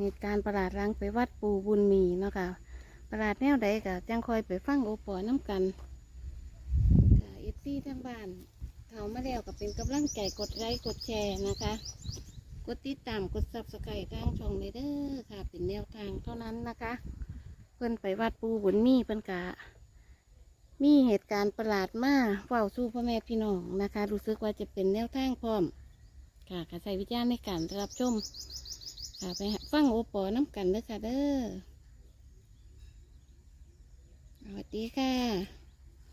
เหตุการณ์ประหลาดรังไปวัดปูบุญมีเนาะค่ะ ประหลาดแนวใดก็จังคอยไปฟังโอปอน้ำกันค่ะเอฟซีทั้งบ้านเขามาแล้วก็เป็นกำลังใจกดไลค์กดแชร์นะคะ กดติดตามกดซับสไครต์ทางช่องเลยเด้อค่ะ เป็นแนวทางเท่านั้นนะคะ เพิ่นไปวัดปูบุญมีเพิ่นกะมีเหตุการณ์ประหลาดมาเฝ้าสู้พ่อแม่พี่น้องนะคะ รู้สึกว่าจะเป็นแนวทางพร้อม ค่ะกระใส่วิจารณ์ในการรับชม ค่ะไปฟังโอปอน้ำกันเด้อค่ะเด้อสวัสดีค่ะ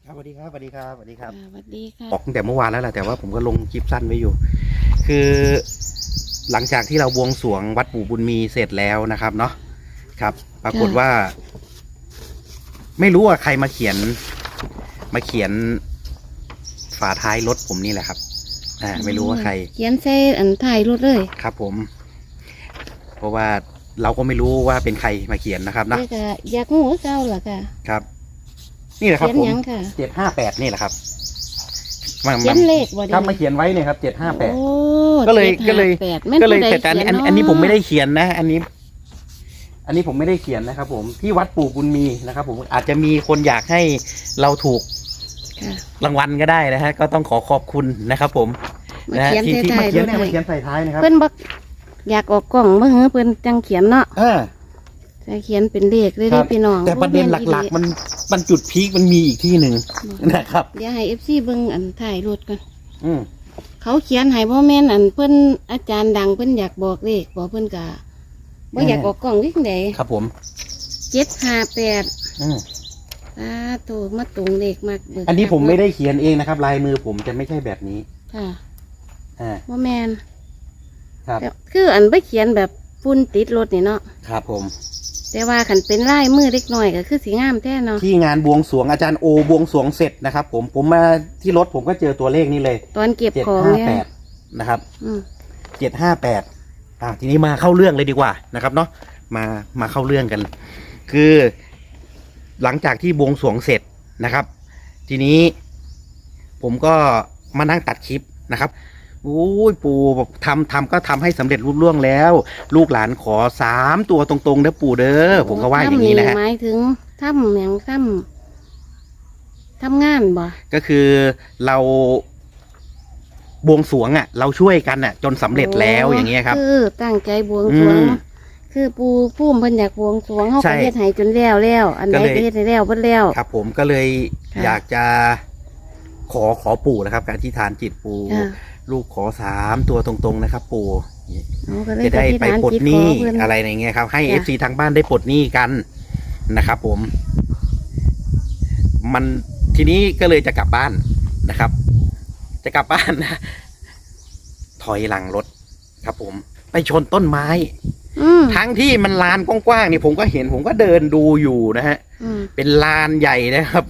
ครับสวัสดีครับสวัสดีครับสวัสดีครับค่ะสวัสดีค่ะออกตั้งแต่เมื่อวานแล้วแหละแต่ว่าผมก็ลงคลิปสั้นไว้อยู่ คือ หลังจากที่เราบวงสรวงวัดปู่บุญมีเสร็จแล้วนะครับ เนาะครับ ปรากฏว่า ไม่รู้ว่าใครมาเขียน มาเขียนฝาท้ายรถผมนี่แหละครับ อ่า ไม่รู้ว่าใคร เขียนใส่อันถ่ายรถเลย ครับผม เพราะว่าเราก็ไม่รู้ว่าเป็นใครมาเขียนนะครับเนาะเด็กอะอยากงูเจ้าเหรอค่ะ ครับ นี่แหละครับเขียนผมหยังค่ะ เจ็ดห้าแปดนี่แหละครับมาเขียนเลขบ่ครับมาเขียนไว้เนี่ยครับเจ็ดห้าแปด โอ้ก็เลย758ก็เลยแม่นก็เลยผู้ใดแต่อันนี้อันเขียอันนี้ผมไม่ได้เาะเขียนนะ อันนี้ อันนี้ผมไม่ได้เขียนนะครับ ผมที่วัดปู่บุญมีนะครับ ผมอาจจะมีคนอยากให้เราถูกค่ะรางวัลก็ได้นะฮะ ก็ต้องขอขอบคุณนะครับ ผมมานะฮะเขียนที่ใส่ที่ถ่ามายเขียนรถเนี่ยมาให้เขียนใส่ท้ายนะครับ เพิ่นบอก อยากออกกล่องเมื่อเพิ่นจังเขียนเนาะอ่าแต่เขียนเป็นเลขเลยครัเด้บพี่น้องแต่ประเด็นหลักๆ มันมันจุดพีคมันมีอีกที่หนึ่งนะครับ เดี๋ยวให้เอฟซีเบิ่งอันถ่ายรถกันอืมเขาเขียนให้พ่อแม่นอันเพิ่นอาจารย์ดังเพิ่นอยากบอกเลขบอกเพิ่นกะบ่อยากออกกล่องวิ่งใดครับผมเจ็ดห้าแปดอืมตาโตมาตรงเลขมากเบิกอันนี้ผมไม่ได้เขียนเองนะครับ ลายมือผมจะไม่ใช่แบบนี้ค่ะอ่าพ่อแม่น ครับแต่คืออันไปเขียนแบบฝุ่นติดรถนี่เนาะครับผม แต่ว่าขันเป็นลายมือเล็กน้อยก็คือสีงามแท้เนาะที่งานบวงสรวงอาจารย์โอบวงสรวงเสร็จนะครับ ผมผมมาที่รถผมก็เจอตัวเลขนี้เลยตอนเก็บเจ็ดของห้าเนี่ยแปดนะครับอืมเจ็ดห้าแปดอ่าทีนี้มาเข้าเรื่องเลยดีกว่านะครับเนาะมามาเข้าเรื่องกัน คือ หลังจากที่บวงสรวงเสร็จนะครับ ทีนี้ ผมก็มานั่งตัดคลิปนะครับ โอ้ยปู่บอกทำทำก็ทำให้สำเร็จรุ่ล่วงแล้ว ลูกหลานขอสามตัวตรงๆเด้อปู่เด้อผมก็ว่าอย่างนี้นะฮะหมายถึงถ้ำอย่างถ้ำทำงานบ่ก็คือเราบวงสรวงอะ เราช่วยกันอะ จนสำเร็จแล้วอย่างเงี้ยครับ คือตั้งใจบวงสรวงอืมคือปูพุ่มเพิ่นอยากบวงสรวงเขาใช่ก็เฮ็ดให้จนแล้วแล้วอันใดก็เลยก็เฮ็ดให้แล้วเบิดแล้วครับ ผมก็เลยค่ะอยากจะขอขอปู่นะครับ การที่ฐานจิตปู่ค่ะ ลูกขอสามตัวตรงๆนะครับ ปู่เอาก็เลยจะได้อธิษไปฐานปลดจิตหนี้ขอเพิ่นอะไรอย่างเงี้ยครับ ให้จ้ะเอฟซีทางบ้านได้ปลดหนี้กันนะครับผม มันทีนี้ก็เลยจะกลับบ้านนะครับ จะกลับบ้านนะถอยหลังรถครับ ผม ไปชนต้นไม้อืมทั้งที่มันลานกว้างๆนี่ผมก็เห็นผมก็เดินดูอยู่นะฮะอืมเป็นลานใหญ่นะครับ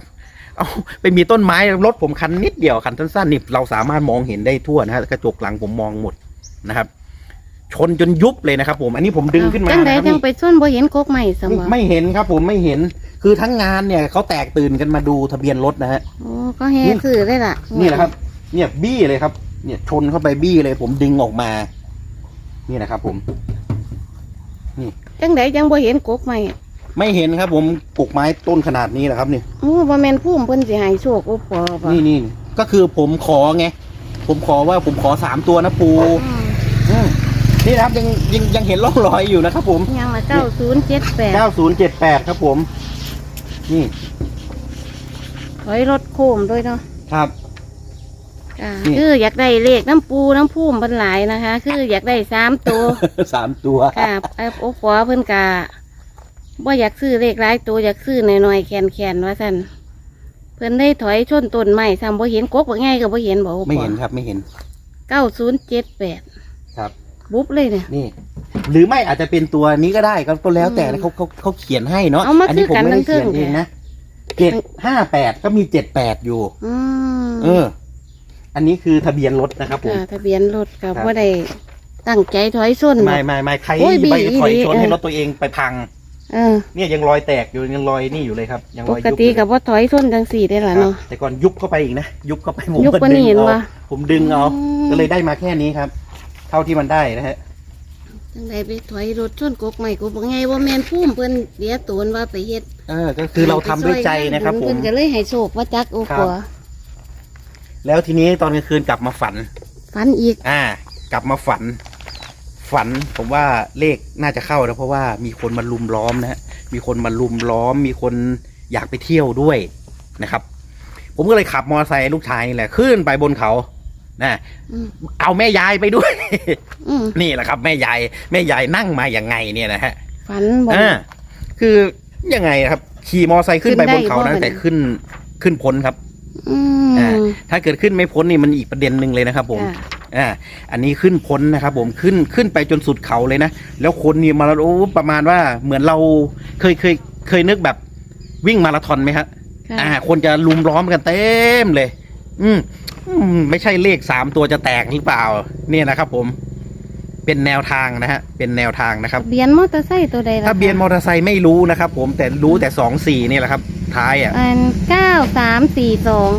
เอาไปมีต้นไม้รถผมคันนิดเดียวคันสั้นๆนี่เราสามารถมองเห็นได้ทั่วนะฮะกระจกหลังผมมองหมดนะครับ ชนจนยุบเลยนะครับ ผม อันนี้ผมดึงขึ้นมาจังใดนะครับจังนี่ไปส้นบ่เห็นโคกใหม่สมไม่บ่ไม่เห็นครับ ผมไม่เห็น คือทั้งงานเนี่ยเขาแตกตื่นกันมาดูทะเบียนรถนะฮะ โอ้ก็แห่ซื้อเลยล่ะนี่แหละครับ เนี่ยบี้เลยครับ เนี่ยชนเข้าไปบี้เลย ผมดึงออกมา นี่นะครับ ผม จังใดจังบ่เห็นโคกใหม่ ไม่เห็นครับผมปลูกไม้ต้นขนาดนี้แหละครับนี่โอ้บ่แม่นพุ่มเพิ่นสิให้โชคโอ้ปอบ่นี่นี่ก็คือผมขอไงผมขอว่าผมขอสามตัวนะปูอืมอืมนี่นะครับยังยังยังเห็นร่องรอยอยู่นะครับ ผมยังละ9078 9078ครับผม นี่ถอยรถโคมด้วยเนาะครับอ่านี่คืออยากได้เลขน้ำปูน้ำพุ่มเพิ่นหลายนะคะ คืออยากได้สามตัวสามตัวค่ะไอ้โอ้ปอเพิ่นกะ ว่าอยากซื้อเลขหลายตัวอยากซื้อหน่อยๆแขนๆว่าซั่นเพิ่นได้ถอยชนต้นไม้ซ้ำบ่เห็นกกบ่ง่ายก็บ่เห็นบ่โอ้ไม่ปอเห็นครับไม่เห็นเก้าศูนย์เจ็ดแปดครับ บุ๊บเลยเนี่ย นี่ หรือไม่อาจจะเป็นตัวนี้ก็ได้ก็ก็แล้วแต่อืมนะเขาเขาเขาเขียนให้เนาะเอามานี้ผมคือกันไม่ได้ทั้งเขียนเทิงเองเนี่ยนะเจ็ดห้าแปดก็มีเจ็ดแปดอยู่ อืมเออ อันนี้คือทะเบียนรถนะครับผม ค่ะทะเบียนรถกับครับว่าได้ตั้งใจถอยชน ไม่ไม่ไม่ใครโอ้ยบี้ไปถอยชนเออให้รถตัวเองไปพัง เออ เนี่ยยังรอยแตกอยู่ยังรอยนี่อยู่เลยครับ ยังปรอยกยุบติอยู่กับว่าถอยชนจังสี่ได้ล่ะครับเนาะแต่ก่อนยุบเข้าไปอีกนะยุบเข้าไปผมยุบกว่านี้ดึงเห็นเอาปะผมดึงเอาอืม ก็เลยได้มาแค่นี้ครับ เท่าที่มันได้นะฮะจจังใดไปถอยรถชนกกใหม่กกบ่ไงว่าแม่นพุ่มเพิ่นเดียตูนว่าไปเฮ็ดเออ ก็คือเราทำด้วยใจนะครับผเพิ่ม นก็เลยให้โชคว่าจักโอครัปับวแล้วทีนี้ตอนกลางคืนกลับมาฝัน ฝันอีก อ่า กลับมาฝัน ฝันผมว่าเลขน่าจะเข้านะเพราะว่ามีคนมาลุมล้อมนะฮะมีคนมาลุมล้อม มีคนอยากไปเที่ยวด้วยนะครับ ผมก็เลยขับมอเตอร์ไซค์ลูกชายนี่แหละขึ้นไปบนเขานะอืมเอาแม่ยายไปด้วยอืมนี่แหละครับ แม่ยายแม่ยายนั่งมาอย่างไงเนี่ยนะฮะฝันบ่อ่าคือยังไงครับ ขี่มอเตอร์ไซค์ขึ้นไปบนเขาขึ้นได้บ่นะแต่ขึ้นขึ้นพ้นครับอือ่ามถ้าเกิดขึ้นไม่พ้นนี่มันอีกประเด็นหนึ่งเลยนะครับผมค่ะ อ่าอันนี้ขึ้นพ้นนะครับ ผมขึ้นขึ้นไปจนสุดเขาเลยนะ แล้วคนนี่มาโอ้ประมาณว่าเหมือนเราเคยเคยเคยนึกแบบวิ่งมาราธอนไหมครับค่ะอ่า คนจะลุมล้อมกันเต็มเลยอืมอืมไม่ใช่เลขสามตัวจะแตกหรือเปล่า เนี่ยนะครับผมเป็นแนวทางนะฮะ เป็นแนวทางนะครับทะเบียนมอเตอร์ไซค์ตัวใดล่ะถ้าเบียนมอเตอร์ไซค์ไม่รู้นะครับผมแต่รู้แต่สองสี่นี่แหละครับ ท้ายอะอันเก้าสามสี่สอง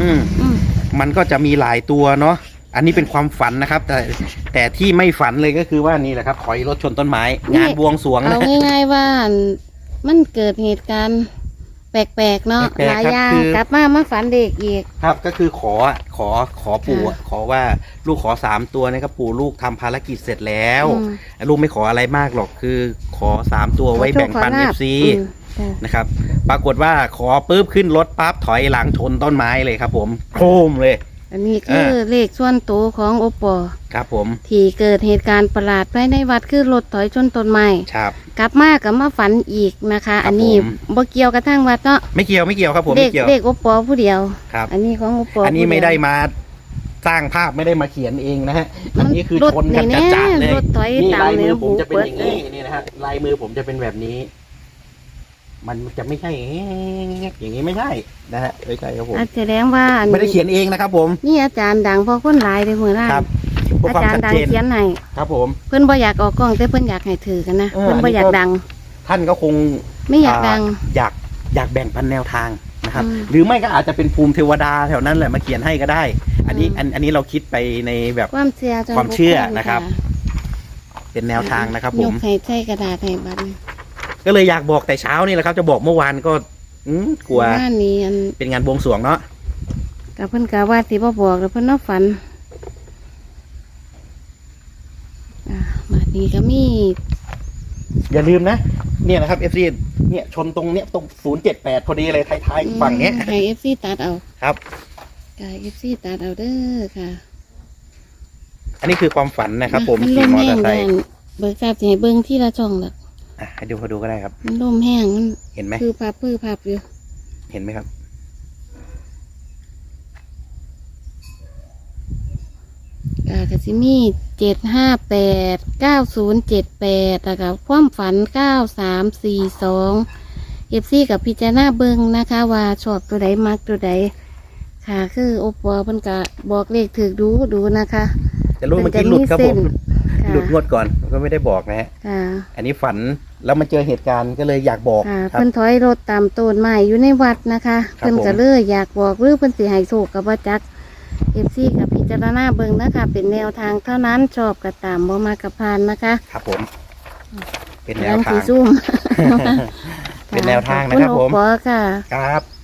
อืมอืมมันก็จะมีหลายตัวเนาะ อันนี้เป็นความฝันนะครับ แต่แต่ที่ไม่ฝันเลยก็คือว่านี่แหละครับถอยรถชนต้นไม้ งานบวงสรวงเอานะง่ายๆว่าอันมันเกิดเหตุการณ์แปลกๆเนาะแปลกๆหลายครับอย่างคือ กลับมามาฝันเด็กอีก ครับก็คือขออะขอขอปู่อะค่ะขอว่าลูกขอสามตัวนะครับปู่ลูกทำภารกิจเสร็จแล้ว อืม ลูกไม่ขออะไรมากหรอกคือขอสามตัวไว้แบ่งปันขเอโชคฟซีขอลาบอืมนะครับ ปรากฏว่าขอปุ๊บขึ้นรถปั๊บถอยหลังชนต้นไม้เลยครับ ผมโครมเลย อันนี้คือเออเลขส่วนตัวของโอปอครับผม ที่เกิดเหตุการณ์ประหลาดภายในวัดคือรถถอยชนต้นไม้ครับ กลับมากับมาฝันอีกนะคะครับอันนี้ผมบ่เกี่ยวกับทางวัดเนาะไม่เกี่ยวไม่เกี่ยวครับผมเด็ไม่กเกี่ยวเด็กโอปอผู้เดียวครับ อันนี้ของโอปออัอันนี้ไม่ได้มาสร้างภาพไม่ได้มาเขียนเองนะฮะ อันนี้คือชนกันจัดจัดๆเลยรถถอยนี่ตามลายเลมืยอผมจะเป็นอย่างนี้นี้นี่นะฮะลายมือผมจะเป็นแบบนี้ มันจะไม่ใช่อย่างนี้ไม่ใช่นะฮะไม่ใช่ครับผมอาจจะแสดงว่าอันไม่ได้เขียนเองนะครับ ผมนี่อาจารย์ดังเพอคนหลายเลยเหมือนกันครับเพื่ออาความจารชัย์ดดังเจนเขียนให้ครับผม เพิ่นบ่อยากออกกล้องแต่เพิ่นอยากให้ถือกันนะเออเพิ่นบ่อยากอันนี้ก็ ดัง ท่านก็คง ไม่อยากดัง อยากอยากแบ่งปันแนวทางนะครับ อืมหรือไม่ก็อาจจะเป็นภูมิเทวดาแถวนั้นแหละมาเขียนให้ก็ได้ อันนี้อืม อันอันนี้เราคิดไปในแบบ ความเชื่อจความเชื่อนะครับ เป็นแนวทางนะครับผยม กให้ใช้กระดาษให้บัด ก็เลยอยากบอกแต่เช้านี่แหละครับ จะบอกเมื่อวานก็อืมกลัว บ้านนี้อันเป็นงานบวงสรวงเนาะกับเพิ่นกะว่าสิบ่บอกแล้วเพิ่นเนาะฝันอ่าบัดนี้ก็มีอย่าลืมนะ เนี่ยนะครับเอฟซีเนี่ยชนตรงเนี้ยตรงศูนย์เจ็ดแปดพอดีเลยท้ายๆฝั่งเนี้ยให้ FC ตัดเอาครับกาย FC ตัดเอาเด้อค่ะอันนี้คือความฝันนะครับ ผมนขี่ลมอแห้เตองร์ไซด้านค์เบิกทราบสิให้เบิ่งที่ละช่องละ อะให้ดูเขาดูก็ได้ครับ มันลมแห้งมันเห็นไหมคือพับพื้พับอยู่เห็นไหมครับอ่ากสิมีเจ็ดห้าแปดเก้าศูนย์เจ็ดแปดแล้วก็ความฝันเก้าสามสี่สองเอฟซีกับพิจารณาเบิงนะคะ ว่าชอบตัวใดมักตัวใดค่ะคือโอปอเพิ่นกะบอกเลขถือดูดูนะคะจะรู้เมื่อกี้หลุดครับผมค่ะหลุดงวดก่อนก็ไม่ได้บอกนะฮะ ค่ะ อันนี้ฝัน แล้วมันเจอเหตุการณ์ก็เลยอยากบอกค่ะครับ เพิ่นถอยรถตามต้นไม้อยู่ในวัดนะคะ ครับเพิ่นผมก็เลยอยากบอกหรือเพิ่นสิให้โชคกับว่าจักเอฟซีกับพิจารณาเบิ่งนะคะ เป็นแนวทางเท่านั้นชอบก็ตามบ่มากระพานนะคะครับผม เป็นแนกำลัวงทาสีงซุ่มเป็นแนวทางนะครับขอผม ณโอปอค่ะ ครับ